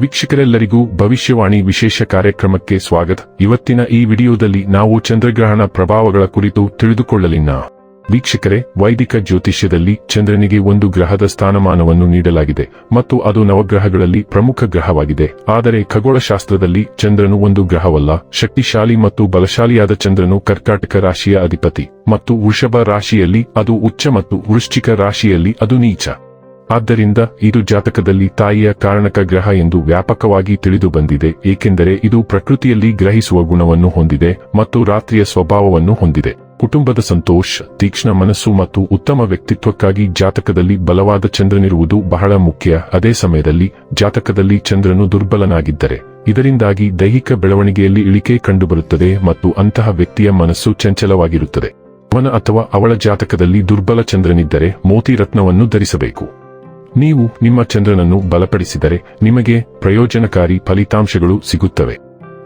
ವೀಕ್ಷಕರೆಲ್ಲರಿಗೂ ಭವಿಷ್ಯವಾಣಿ ವಿಶೇಷ ಕಾರ್ಯಕ್ರಮಕ್ಕೆ ಸ್ವಾಗತ. ಇವತ್ತಿನ ಈ ವಿಡಿಯೋದಲ್ಲಿ ನಾವು ಚಂದ್ರಗ್ರಹಣ ಪ್ರಭಾವಗಳ ಕುರಿತು ತಿಳಿದುಕೊಳ್ಳಲಿನ ವೀಕ್ಷಕರೇ, ವೈದಿಕ ಜ್ಯೋತಿಷ್ಯದಲ್ಲಿ ಚಂದ್ರನಿಗೆ ಒಂದು ಗ್ರಹದ ಸ್ಥಾನಮಾನವನ್ನು ನೀಡಲಾಗಿದೆ ಮತ್ತು ಅದು ನವಗ್ರಹಗಳಲ್ಲಿ ಪ್ರಮುಖ ಗ್ರಹವಾಗಿದೆ. ಆದರೆ ಖಗೋಳಶಾಸ್ತ್ರದಲ್ಲಿ ಚಂದ್ರನು ಒಂದು ಗ್ರಹವಲ್ಲ, ಶಕ್ತಿಶಾಲಿ ಮತ್ತು ಬಲಶಾಲಿಯಾದ ಚಂದ್ರನು ಕರ್ಕಾಟಕ ರಾಶಿಯ ಅಧಿಪತಿ ಮತ್ತು ವೃಷಭ ರಾಶಿಯಲ್ಲಿ ಅದು ಉಚ್ಚ ಮತ್ತು ವೃಶ್ಚಿಕ ರಾಶಿಯಲ್ಲಿ ಅದು ನೀಚ. ಆದ್ದರಿಂದ ಇದು ಜಾತಕದಲ್ಲಿ ತಾಯಿಯ ಕಾರಣಕ ಗ್ರಹ ಎಂದು ವ್ಯಾಪಕವಾಗಿ ತಿಳಿದು ಬಂದಿದೆ, ಏಕೆಂದರೆ ಇದು ಪ್ರಕೃತಿಯಲ್ಲಿ ಗ್ರಹಿಸುವ ಗುಣವನ್ನು ಹೊಂದಿದೆ ಮತ್ತು ರಾತ್ರಿಯ ಸ್ವಭಾವವನ್ನು ಹೊಂದಿದೆ. ಕುಟುಂಬದ ಸಂತೋಷ, ತೀಕ್ಷ್ಣ ಮನಸ್ಸು ಮತ್ತು ಉತ್ತಮ ವ್ಯಕ್ತಿತ್ವಕ್ಕಾಗಿ ಜಾತಕದಲ್ಲಿ ಬಲವಾದ ಚಂದ್ರನಿರುವುದು ಬಹಳ ಮುಖ್ಯ. ಅದೇ ಸಮಯದಲ್ಲಿ ಜಾತಕದಲ್ಲಿ ಚಂದ್ರನು ದುರ್ಬಲನಾಗಿದ್ದರೆ, ಇದರಿಂದಾಗಿ ದೈಹಿಕ ಬೆಳವಣಿಗೆಯಲ್ಲಿ ಇಳಿಕೆ ಕಂಡುಬರುತ್ತದೆ ಮತ್ತು ಅಂತಹ ವ್ಯಕ್ತಿಯ ಮನಸ್ಸು ಚಂಚಲವಾಗಿರುತ್ತದೆ. ಅವನ ಅಥವಾ ಅವಳ ಜಾತಕದಲ್ಲಿ ದುರ್ಬಲ ಚಂದ್ರನಿದ್ದರೆ ಮೋತಿ ರತ್ನವನ್ನು ಧರಿಸಬೇಕು. ನೀವು ನಿಮ್ಮ ಚಂದ್ರನನ್ನು ಬಲಪಡಿಸಿದರೆ ನಿಮಗೆ ಪ್ರಯೋಜನಕಾರಿ ಫಲಿತಾಂಶಗಳು ಸಿಗುತ್ತವೆ.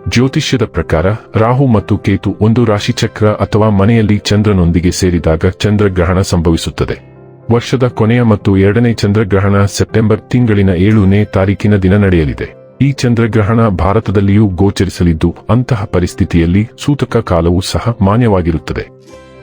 ಜ್ಯೋತಿಷ್ಯದ ಪ್ರಕಾರ ರಾಹು ಮತ್ತು ಕೇತು ಒಂದು ರಾಶಿಚಕ್ರ ಅಥವಾ ಮನೆಯಲ್ಲಿ ಚಂದ್ರನೊಂದಿಗೆ ಸೇರಿದಾಗ ಚಂದ್ರಗ್ರಹಣ ಸಂಭವಿಸುತ್ತದೆ. ವರ್ಷದ ಕೊನೆಯ ಮತ್ತು ಎರಡನೇ ಚಂದ್ರಗ್ರಹಣ ಸೆಪ್ಟೆಂಬರ್ ತಿಂಗಳಿನ ಏಳನೇ ತಾರೀಕಿನ ದಿನ ನಡೆಯಲಿದೆ. ಈ ಚಂದ್ರಗ್ರಹಣ ಭಾರತದಲ್ಲಿಯೂ ಗೋಚರಿಸಲಿದ್ದು, ಅಂತಹ ಪರಿಸ್ಥಿತಿಯಲ್ಲಿ ಸೂತಕ ಕಾಲವೂ ಸಹ ಮಾನ್ಯವಾಗಿರುತ್ತದೆ.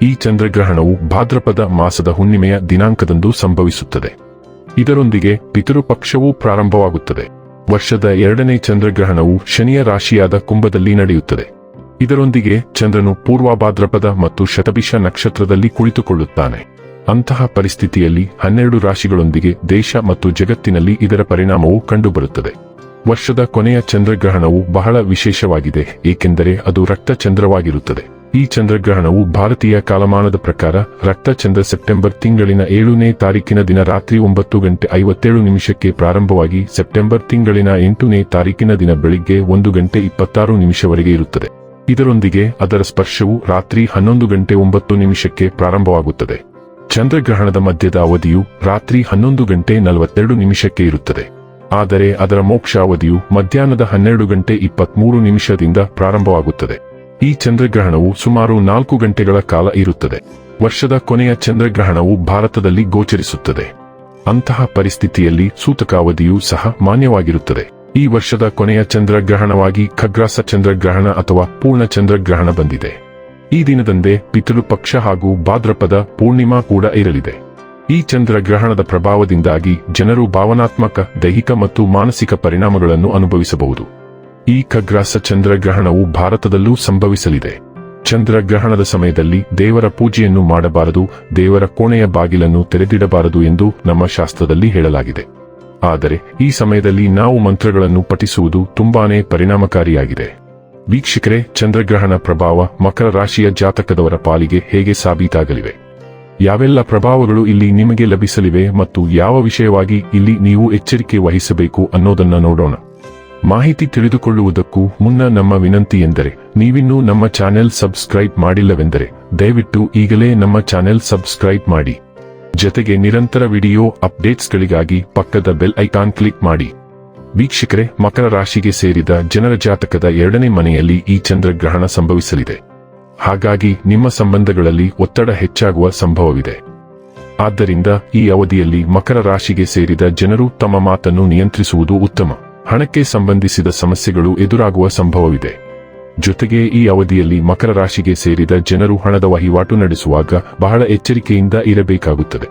ಈ ಚಂದ್ರಗ್ರಹಣವು ಭಾದ್ರಪದ ಮಾಸದ ಹುಣ್ಣಿಮೆಯ ದಿನಾಂಕದಂದು ಸಂಭವಿಸುತ್ತದೆ. ಇದರೊಂದಿಗೆ ಪಿತೃಪಕ್ಷವೂ ಪ್ರಾರಂಭವಾಗುತ್ತದೆ. ವರ್ಷದ ಎರಡನೇ ಚಂದ್ರಗ್ರಹಣವು ಶನಿಯ ರಾಶಿಯಾದ ಕುಂಭದಲ್ಲಿ ನಡೆಯುತ್ತದೆ. ಇದರೊಂದಿಗೆ ಚಂದ್ರನು ಪೂರ್ವಭಾದ್ರಪದ ಮತ್ತು ಶತಭಿಷ ನಕ್ಷತ್ರದಲ್ಲಿ ಕುಳಿತುಕೊಳ್ಳುತ್ತಾನೆ. ಅಂತಹ ಪರಿಸ್ಥಿತಿಯಲ್ಲಿ ಹನ್ನೆರಡು ರಾಶಿಗಳೊಂದಿಗೆ ದೇಶ ಮತ್ತು ಜಗತ್ತಿನಲ್ಲಿ ಇದರ ಪರಿಣಾಮವು ಕಂಡುಬರುತ್ತದೆ. ವರ್ಷದ ಕೊನೆಯ ಚಂದ್ರಗ್ರಹಣವು ಬಹಳ ವಿಶೇಷವಾಗಿದೆ, ಏಕೆಂದರೆ ಅದು ರಕ್ತ ಚಂದ್ರವಾಗಿರುತ್ತದೆ ಈ ಚಂದ್ರಗ್ರಹಣವು ಭಾರತೀಯ ಕಾಲಮಾನದ ಪ್ರಕಾರ ರಕ್ತ ಚಂದ್ರ ಸೆಪ್ಟೆಂಬರ್ ತಿಂಗಳಿನ ಏಳನೇ ತಾರೀಕಿನ ದಿನ ರಾತ್ರಿ ಒಂಬತ್ತು ಗಂಟೆ ಐವತ್ತೇಳು ನಿಮಿಷಕ್ಕೆ ಪ್ರಾರಂಭವಾಗಿ ಸೆಪ್ಟೆಂಬರ್ ತಿಂಗಳಿನ ಎಂಟನೇ ತಾರೀಕಿನ ದಿನ ಬೆಳಿಗ್ಗೆ ಒಂದು ಗಂಟೆ ಇಪ್ಪತ್ತಾರು ನಿಮಿಷವರೆಗೆ ಇರುತ್ತದೆ. ಇದರೊಂದಿಗೆ ಅದರ ಸ್ಪರ್ಶವು ರಾತ್ರಿ ಹನ್ನೊಂದು ಗಂಟೆ ಒಂಬತ್ತು ನಿಮಿಷಕ್ಕೆ ಪ್ರಾರಂಭವಾಗುತ್ತದೆ. ಚಂದ್ರಗ್ರಹಣದ ಮಧ್ಯದ ಅವಧಿಯು ರಾತ್ರಿ ಹನ್ನೊಂದು ಗಂಟೆ ನಲವತ್ತೆರಡು ನಿಮಿಷಕ್ಕೆ ಇರುತ್ತದೆ. ಆದರೆ ಅದರ ಮೋಕ್ಷ ಅವಧಿಯು ಮಧ್ಯಾಹ್ನದ ಹನ್ನೆರಡು ಗಂಟೆ ಇಪ್ಪತ್ಮೂರು ನಿಮಿಷದಿಂದ ಪ್ರಾರಂಭವಾಗುತ್ತದೆ. ಈ ಚಂದ್ರಗ್ರಹಣವು ಸುಮಾರು ನಾಲ್ಕು ಗಂಟೆಗಳ ಕಾಲ ಇರುತ್ತದೆ. ವರ್ಷದ ಕೊನೆಯ ಚಂದ್ರಗ್ರಹಣವು ಭಾರತದಲ್ಲಿ ಗೋಚರಿಸುತ್ತದೆ. ಅಂತಹ ಪರಿಸ್ಥಿತಿಯಲ್ಲಿ ಸೂತಕಾವಧಿಯೂ ಸಹ ಮಾನ್ಯವಾಗಿರುತ್ತದೆ. ಈ ವರ್ಷದ ಕೊನೆಯ ಚಂದ್ರಗ್ರಹಣವಾಗಿ ಖಗ್ರಾಸ ಚಂದ್ರಗ್ರಹಣ ಅಥವಾ ಪೂರ್ಣ ಚಂದ್ರಗ್ರಹಣ ಬಂದಿದೆ. ಈ ದಿನದಂದೇ ಪಿತೃಪಕ್ಷ ಹಾಗೂ ಭಾದ್ರಪದ ಪೂರ್ಣಿಮಾ ಕೂಡ ಇರಲಿದೆ. ಈ ಚಂದ್ರಗ್ರಹಣದ ಪ್ರಭಾವದಿಂದಾಗಿ ಜನರು ಭಾವನಾತ್ಮಕ, ದೈಹಿಕ ಮತ್ತು ಮಾನಸಿಕ ಪರಿಣಾಮಗಳನ್ನು ಅನುಭವಿಸಬಹುದು. ಈ ಖಗ್ರಾಸ ಚಂದ್ರಗ್ರಹಣವು ಭಾರತದಲ್ಲೂ ಸಂಭವಿಸಲಿದೆ. ಚಂದ್ರಗ್ರಹಣದ ಸಮಯದಲ್ಲಿ ದೇವರ ಪೂಜೆಯನ್ನು ಮಾಡಬಾರದು, ದೇವರ ಕೋಣೆಯ ಬಾಗಿಲನ್ನು ತೆರೆದಿಡಬಾರದು ಎಂದು ನಮ್ಮ ಶಾಸ್ತ್ರದಲ್ಲಿ ಹೇಳಲಾಗಿದೆ. ಆದರೆ ಈ ಸಮಯದಲ್ಲಿ ನಾವು ಮಂತ್ರಗಳನ್ನು ಪಠಿಸುವುದು ತುಂಬಾನೇ ಪರಿಣಾಮಕಾರಿಯಾಗಿದೆ. ವೀಕ್ಷಕರೇ, ಚಂದ್ರಗ್ರಹಣ ಪ್ರಭಾವ ಮಕರ ರಾಶಿಯ ಜಾತಕದವರ ಪಾಲಿಗೆ ಹೇಗೆ ಸಾಬೀತಾಗಲಿವೆ? ಯಾವೆಲ್ಲ ಪ್ರಭಾವಗಳು ಇಲ್ಲಿ ನಿಮಗೆ ಲಭಿಸಲಿವೆ ಮತ್ತು ಯಾವ ವಿಷಯವಾಗಿ ಇಲ್ಲಿ ನೀವು ಎಚ್ಚರಿಕೆ ವಹಿಸಬೇಕು ಅನ್ನೋದನ್ನ ನೋಡೋಣ. ಮಾಹಿತಿ ತಿಳಿದುಕೊಳ್ಳುವುದಕ್ಕೂ ಮುನ್ನ ನಮ್ಮ ವಿನಂತಿ ಎಂದರೆ, ನೀವಿನ್ನೂ ನಮ್ಮ ಚಾನೆಲ್ ಸಬ್ಸ್ಕ್ರೈಬ್ ಮಾಡಿಲ್ಲವೆಂದರೆ, ದಯವಿಟ್ಟು ಈಗಲೇ ನಮ್ಮ ಚಾನೆಲ್ ಸಬ್ಸ್ಕ್ರೈಬ್ ಮಾಡಿ. ಜೊತೆಗೆ ನಿರಂತರ ವಿಡಿಯೋ ಅಪ್ಡೇಟ್ಸ್ಗಳಿಗಾಗಿ ಪಕ್ಕದ ಬೆಲ್ ಐಕಾನ್ ಕ್ಲಿಕ್ ಮಾಡಿ. ವೀಕ್ಷಕರೇ, ಮಕರ ರಾಶಿಗೆ ಸೇರಿದ ಜನರ ಜಾತಕದ ಎರಡನೇ ಮನೆಯಲ್ಲಿ ಈ ಚಂದ್ರಗ್ರಹಣ ಸಂಭವಿಸಲಿದೆ. ಹಾಗಾಗಿ ನಿಮ್ಮ ಸಂಬಂಧಗಳಲ್ಲಿ ಒತ್ತಡ ಹೆಚ್ಚಾಗುವ ಸಂಭವವಿದೆ. ಆದ್ದರಿಂದ ಈ ಅವಧಿಯಲ್ಲಿ ಮಕರ ರಾಶಿಗೆ ಸೇರಿದ ಜನರು ತಮ್ಮ ಮಾತನ್ನು ನಿಯಂತ್ರಿಸುವುದು ಉತ್ತಮ. ಹಣಕ್ಕೆ ಸಂಬಂಧಿಸಿದ ಸಮಸ್ಯೆಗಳು ಎದುರಾಗುವ ಸಂಭವವಿದೆ. ಜೊತೆಗೆ ಈ ಅವಧಿಯಲ್ಲಿ ಮಕರ ರಾಶಿಗೆ ಸೇರಿದ ಜನರು ಹಣದ ವಹಿವಾಟು ನಡೆಸುವಾಗ ಬಹಳ ಎಚ್ಚರಿಕೆಯಿಂದ ಇರಬೇಕಾಗುತ್ತದೆ.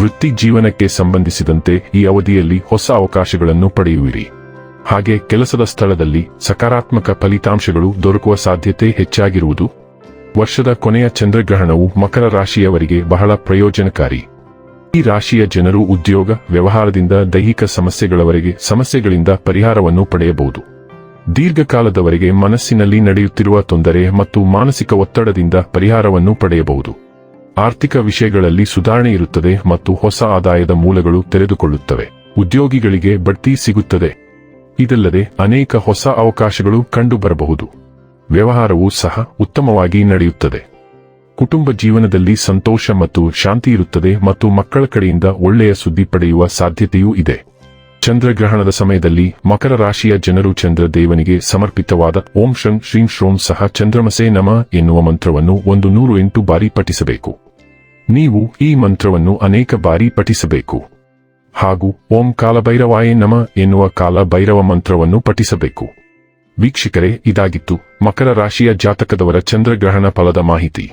ವೃತ್ತಿ ಜೀವನಕ್ಕೆ ಸಂಬಂಧಿಸಿದಂತೆ ಈ ಅವಧಿಯಲ್ಲಿ ಹೊಸ ಅವಕಾಶಗಳನ್ನು ಪಡೆಯುವಿರಿ. ಹಾಗೆ ಕೆಲಸದ ಸ್ಥಳದಲ್ಲಿ ಸಕಾರಾತ್ಮಕ ಫಲಿತಾಂಶಗಳು ದೊರಕುವ ಸಾಧ್ಯತೆ ಹೆಚ್ಚಾಗಿರುವುದು. ವರ್ಷದ ಕೊನೆಯ ಚಂದ್ರಗ್ರಹಣವು ಮಕರ ರಾಶಿಯವರಿಗೆ ಬಹಳ ಪ್ರಯೋಜನಕಾರಿ. ಈ ರಾಶಿಯ ಜನರು ಉದ್ಯೋಗ, ವ್ಯವಹಾರದಿಂದ ದೈಹಿಕ ಸಮಸ್ಯೆಗಳವರೆಗೆ ಸಮಸ್ಯೆಗಳಿಂದ ಪರಿಹಾರವನ್ನು ಪಡೆಯಬಹುದು. ದೀರ್ಘಕಾಲದವರೆಗೆ ಮನಸ್ಸಿನಲ್ಲಿ ನಡೆಯುತ್ತಿರುವ ತೊಂದರೆ ಮತ್ತು ಮಾನಸಿಕ ಒತ್ತಡದಿಂದ ಪರಿಹಾರವನ್ನು ಪಡೆಯಬಹುದು. ಆರ್ಥಿಕ ವಿಷಯಗಳಲ್ಲಿ ಸುಧಾರಣೆ ಇರುತ್ತದೆ ಮತ್ತು ಹೊಸ ಆದಾಯದ ಮೂಲಗಳು ತೆರೆದುಕೊಳ್ಳುತ್ತವೆ. ಉದ್ಯೋಗಿಗಳಿಗೆ ಬಡ್ತಿ ಸಿಗುತ್ತದೆ. ಇದಲ್ಲದೆ ಅನೇಕ ಹೊಸ ಅವಕಾಶಗಳು ಕಂಡುಬರಬಹುದು. ವ್ಯವಹಾರವೂ ಸಹ ಉತ್ತಮವಾಗಿ ನಡೆಯುತ್ತದೆ. ಕುಟುಂಬ ಜೀವನದಲ್ಲಿ ಸಂತೋಷ ಮತ್ತು ಶಾಂತಿ ಇರುತ್ತದೆ ಮತ್ತು ಮಕ್ಕಳ ಕಡೆಯಿಂದ ಒಳ್ಳೆಯ ಸುದ್ದಿ ಪಡೆಯುವ ಸಾಧ್ಯತೆಯೂ ಇದೆ. ಚಂದ್ರಗ್ರಹಣದ ಸಮಯದಲ್ಲಿ ಮಕರ ರಾಶಿಯ ಜನರು ಚಂದ್ರ ದೇವನಿಗೆ ಸಮರ್ಪಿತವಾದ ಓಂ ಶಂ ಶ್ರೀಂ ಶ್ರೋಂ ಸಹ ಚಂದ್ರಮಸೆ ನಮ ಎನ್ನುವ ಮಂತ್ರವನ್ನು ಒಂದು ನೂರು ಎಂಟು ಬಾರಿ ಪಠಿಸಬೇಕು. ನೀವು ಈ ಮಂತ್ರವನ್ನು ಅನೇಕ ಬಾರಿ ಪಠಿಸಬೇಕು. ಹಾಗೂ ಓಂ ಕಾಲಭೈರವಾಯೇ ನಮ ಎನ್ನುವ ಕಾಲಭೈರವ ಮಂತ್ರವನ್ನು ಪಠಿಸಬೇಕು. ವೀಕ್ಷಕರೇ, ಇದಾಗಿತ್ತು ಮಕರ ರಾಶಿಯ ಜಾತಕದವರ ಚಂದ್ರಗ್ರಹಣ ಫಲದ ಮಾಹಿತಿ.